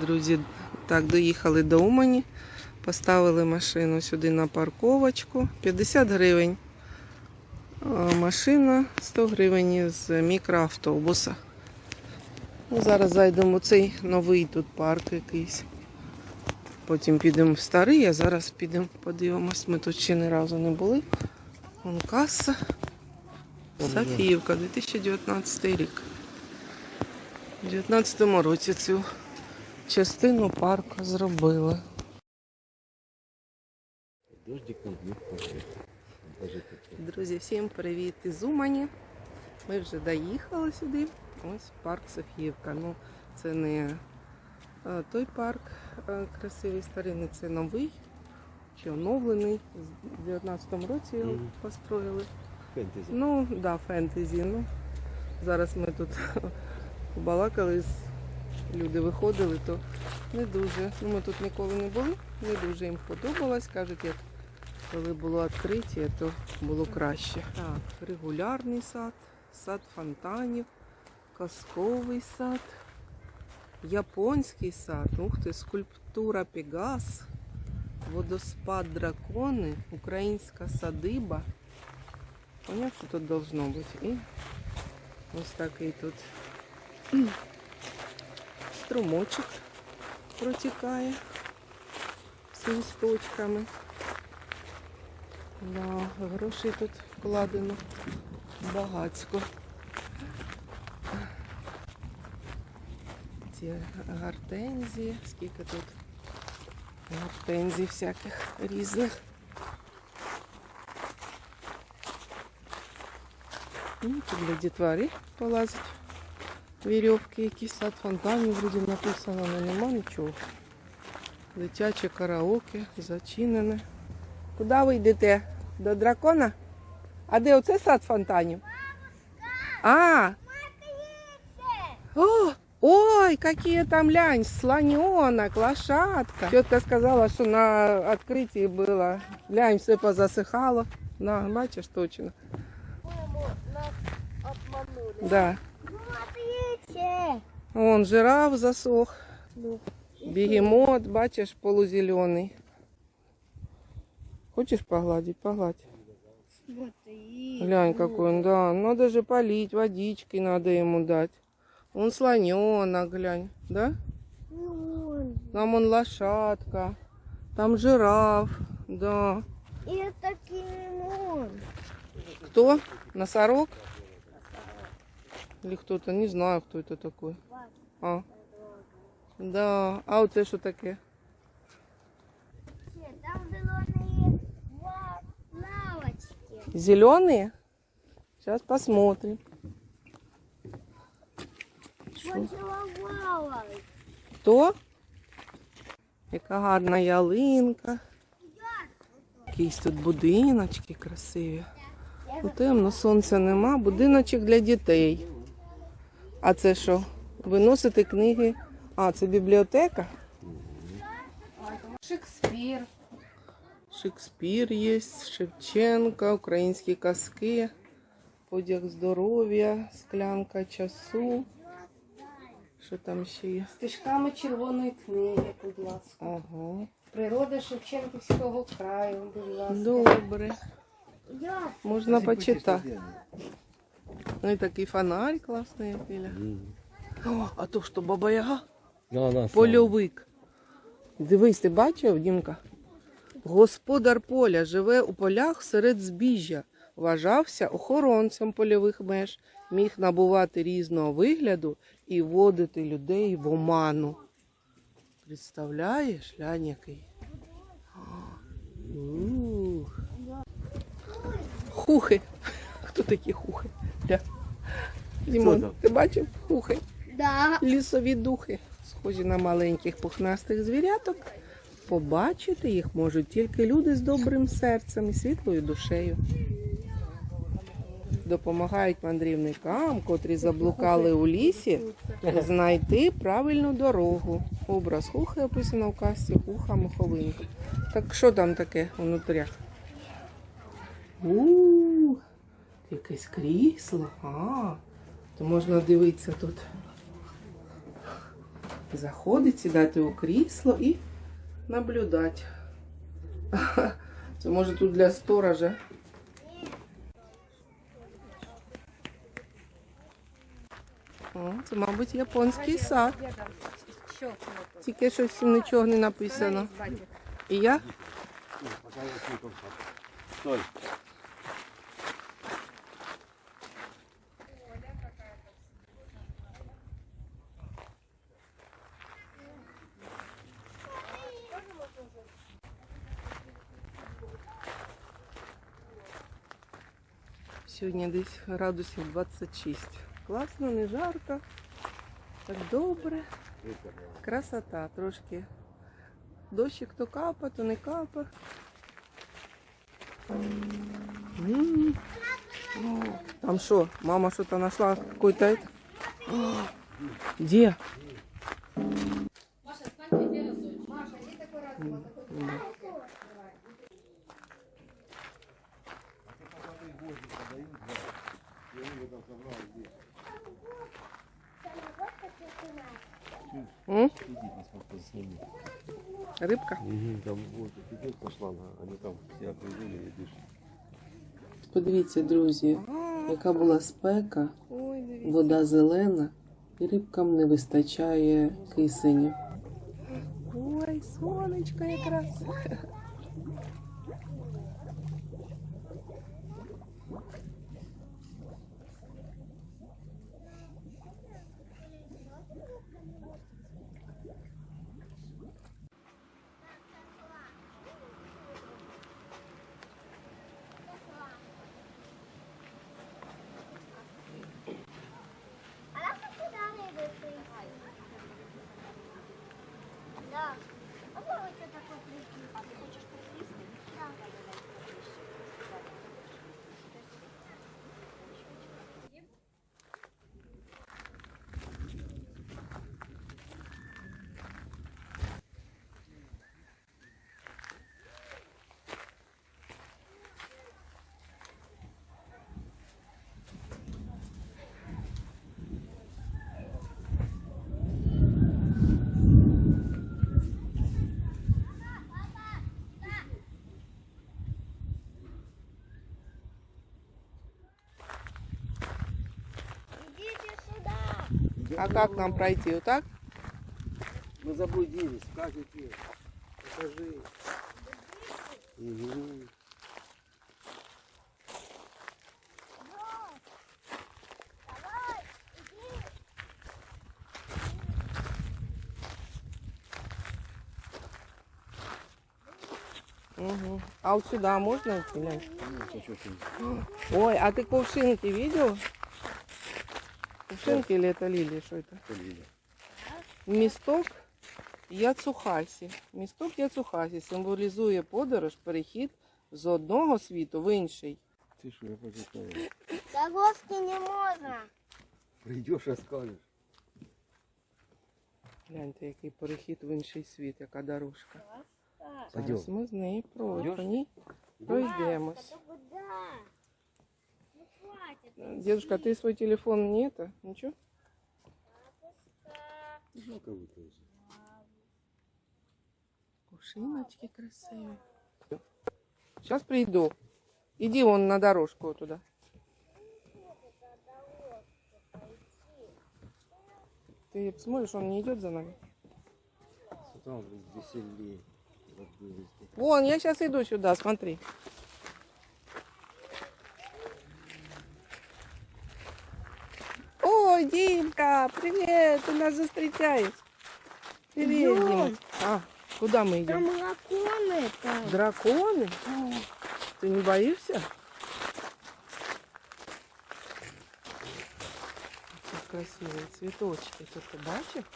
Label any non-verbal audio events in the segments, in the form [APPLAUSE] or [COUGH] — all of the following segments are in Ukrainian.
Друзі, так, доїхали до Умані, поставили машину сюди на парковочку. 50 гривень. Машина 100 гривень з мікроавтобуса. Ну, зараз зайдемо в цей новий тут парк якийсь. Потім підемо в старий, а зараз підемо подивимось. Ми тут ще ні разу не були. Вон каса. Софіївка, 2019 рік. У 2019 році цю частину парку зробили. Друзі, всім привіт із Умані. Ми вже доїхали сюди. Ось парк Софіївка. Ну, це не е, той парк е, красивий старинний, це новий чи оновлений. У 19-му році його построїли. Фентезі. Ну, да, фентезі. Ну, зараз ми тут [LAUGHS] балакали, з- люди виходили, то не дуже. Ну, ми тут ніколи не були, не дуже їм подобалось. Кажуть, як коли було відкриття, то було краще. Так, регулярний сад, сад фонтанів, казковий сад, японський сад, ух ти, скульптура Пегас, водоспад дракони, українська садиба. Поняв, що тут должно бути. І ось такий тут струмочок протікає з листочками. Да, грошей тут вкладено багацько. Ці гортензії, скільки тут гортензій всяких різних. Ну, тут для дітвари полазить. Вірьовки, якісь сад фонтанів, вроді написано, але нема нічого. Дитяче караоке, зачинене. Куди ви йдете? До дракона? А де оце сад фонтанів? А! О, ой, какие там лянь, слоненок, лошадка. Тетка сказала, що на відкритті було. Лянь, все позасихало. На, бачиш, точно. Мамо, нас обманули. Да. Вон жираф засох. Бегемот, бачиш, полузелений. Хочешь погладить? Погладь. Глянь, какой он, да. Надо же полить, водички надо ему дать. Он слоненок, глянь, да? Вон. Там он лошадка, там жираф, да. Это кимон. Кто? Носорог? Или кто-то, не знаю, кто это такой. А. Да, а оце що таке? Там зеленые ла- лавочки. Зеленые? Сейчас посмотрим. Поцеловалась. Хто? Яка гарна ялинка. Якісь тут будиночки красиві. Ну, темно, сонця нема. Будиночок для дітей. А це що? Виносити книги. А, це бібліотека? Шекспір. Шекспір є, Шевченка, українські казки, подяг здоров'я, склянка часу. Що там ще є? Стежками червоної книги, будь ласка. Ага. Природа Шевченківського краю, будь ласка. Добре. Можна почитати. Ну і такий фонарь класний. Біля. О, а то що, баба Яга? На, на, Польовик. Дивись, ти бачив, Дімка? Господар поля живе у полях серед збіжжя. Вважався охоронцем польових меж, міг набувати різного вигляду і вводити людей в оману. Представляєш, глянь який? Ух. Хухи. Хто такі хухи? Гля. Дімон, ти бачив хухи? Да. Лісові духи, схожі на маленьких пухнастих звіряток. Побачити їх можуть тільки люди з добрим серцем і світлою душею. Допомагають мандрівникам, котрі заблукали у лісі, знайти правильну дорогу. Образ хухи описано в касті хуха моховинка. Так що там таке внутрях? У, якесь крісло. А, то можна дивитися тут. заходить, сідати у крісло і наблюдати. [LAUGHS] Це може тут для сторожа. О, це, мабуть, японський сад. Тільки що всім нічого не написано. І я? Стой. Сьогодні десь градусів 26. Класно, не жарко. Так добре. Красота трошки. Дощик то капа, то не капа. Там что, мама что-то нашла? Какой-то это? Подивіться, друзі, яка була спека, вода зелена, і рибкам не вистачає кисеню. Ой, сонечко якраз. А как нам пройти? Вот так? Ну заблудились, как идти? Покажи. Угу. Давай, иди. Угу. А вот сюда можно идти? Ой, а ты кувшинки видел? Кувшинки или это лилии? Что это? Полили. Місток Яцухасі. Місток Яцухасі символізує подорож, перехід з одного світу в інший. Ты что, я почитаю. Загвоздки не можно. Придешь, расскажешь. Гляньте, який перехід в інший світ, яка дорожка. Пойдем. Зараз ми з нею про- Йдеш? по ній пройдемось. Ну. Дедушка, ты свой телефон не это? Ничего? Выключить. Кувшиночки красивые. Сейчас приду. Иди вон на дорожку туда. Ты смотришь, он не идет за нами? Веселее. Вон, я сейчас иду сюда, смотри. Ой, Димка, привет, ты нас встречаешь. Привет. А, куда мы идем? Там драконы там. Драконы? Ты не боишься? Какие красивые цветочки. Тут ты бачишь?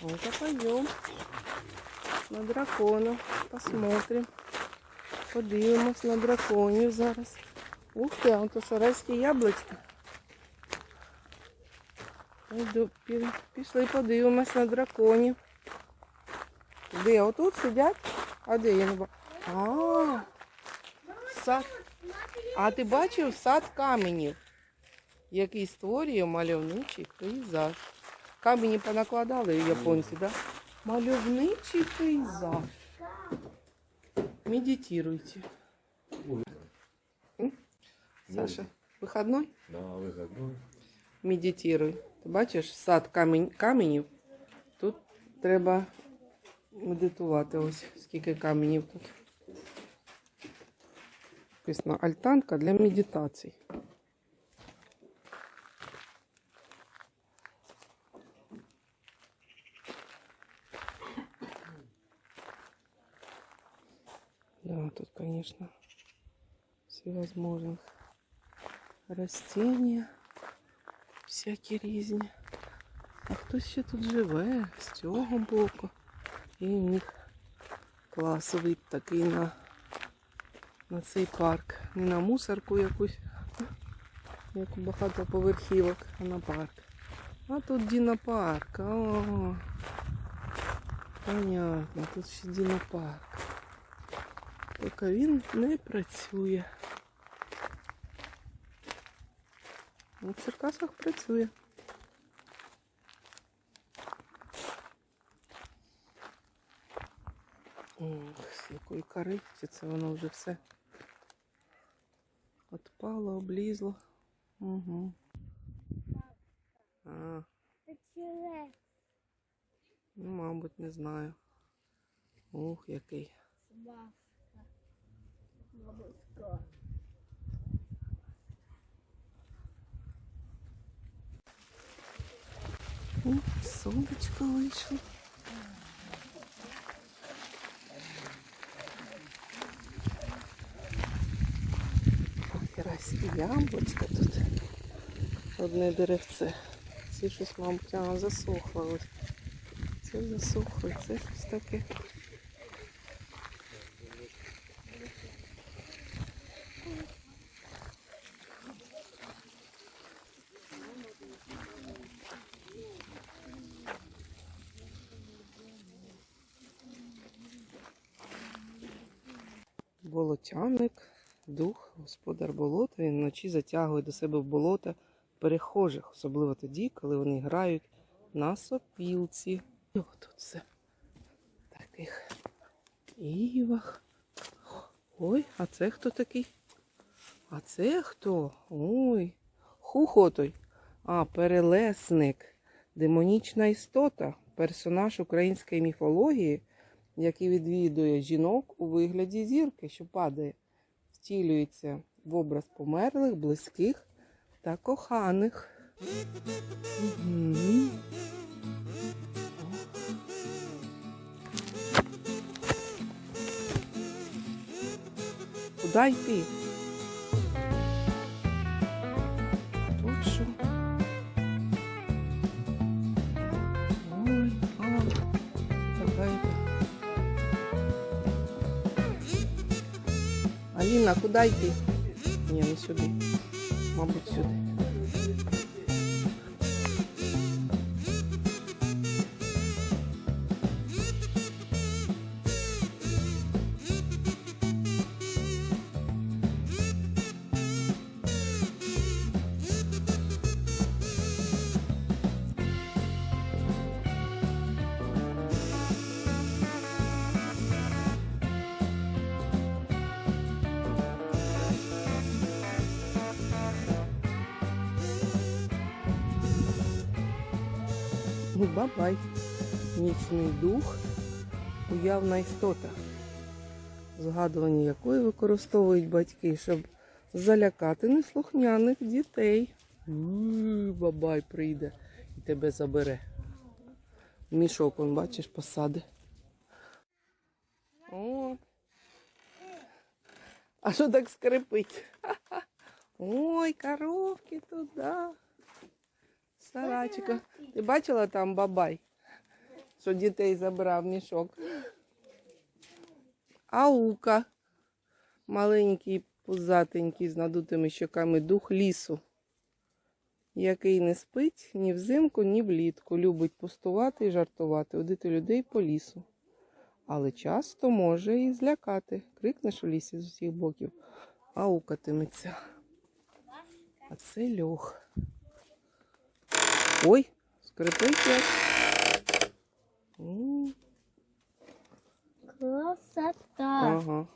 Ну-ка пойдем на дракона. Посмотрим. Подивимось на драконів зараз. Ух ти, а то що райські. Пішли подивимось на драконів. Де? Отут сидять? А де я не бачу? А, сад. А ти бачив сад каменів, який створює мальовничий пейзаж. Камені понакладали японці, да? Мальовничий пейзаж. Медитируйте. Саша, вихідний? На виходной. Медитуй. Ти бачиш сад камінь, каменів. Тут треба медитувати. Ось скільки каменів тут. Написано альтанка для медитацій. Да, тут, конечно, всевозможных растения, всякі різні. А хтось ще тут живе з цього боку. І у них класовий такий на, на цей парк. Не на мусорку якусь, [LAUGHS] як у багатоповерхівок, а на парк. А тут дінопарк. О, понятно, тут ще дінопарк. Тільки він не працює. У Черкасах працює. Ох, з якої кориці це воно вже все отпало, облізло. Угу. А, ну, мабуть, не знаю. Ух, який. Собака. О, сонечко вийшло. Герайські яблучка тут. Одне деревце. Ці щось, мабуть, а, засохло. Це засохло, це щось таке. Болотяник, дух, господар болота. Він вночі затягує до себе в болота перехожих, особливо тоді, коли вони грають на сопілці. І тут все в таких івах. Ой, а це хто такий? А це хто? Ой, хухотой. А, перелесник, демонічна істота, персонаж української міфології, який відвідує жінок у вигляді зірки, що падає, втілюється в образ померлих, близьких та коханих. Куди йти? Тут що? Аліна, куди йти? Ні, не сюди. Мабуть, сюди. Бабай. Нічний дух, уявна істота, згадування якої використовують батьки, щоб залякати неслухняних дітей. Бабай прийде і тебе забере. Мішок, он, бачиш, посади. О. А що так скрипить? [LAUGHS] Ой, коровки туди. Сарачика. Ти бачила там бабай, що дітей забрав мішок? Аука. Маленький, пузатенький, з надутими щоками дух лісу, який не спить ні взимку, ні влітку. Любить пустувати і жартувати, водити людей по лісу. Але часто може і злякати. Крикнеш у лісі з усіх боків, аукатиметься. А це льох. Ой, Скрипить як. Красота. Ага.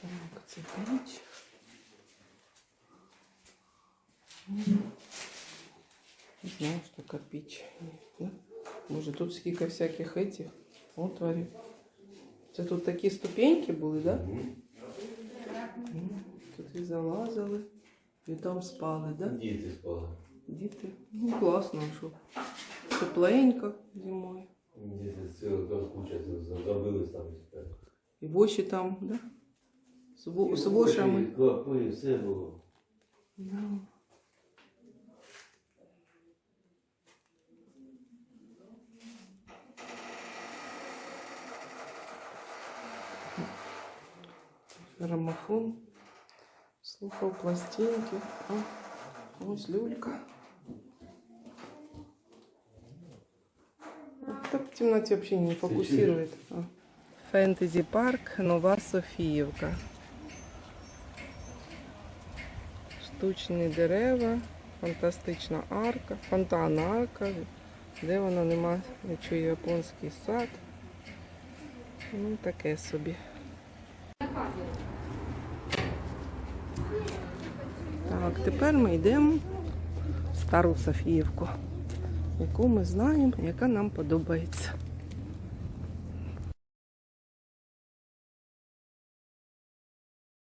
Так, це піч. Не знаю, що така піч. Да? Боже, тут скільки всяких этих отворів. Це тут такі ступеньки були, да? М, Тут і залазили, і там спали, да? Діти спали. Діти. Ну, класно, що тепленько зимою. Діти з цього там куча забились там і спали. І воші там, да? З, во- з вошами. Клапи, все було. Да. Грамофон. Слухав пластинки. А, ось люлька. Так в темноте вообще не фокусирует. Фэнтези парк Нова Софіївка. Штучні дерева, фантастична арка, фонтанна арка, де вона нема нічого японський сад. Ну, таке собі. Так, тепер ми йдемо в стару Софіївку, яку ми знаємо, яка нам подобається.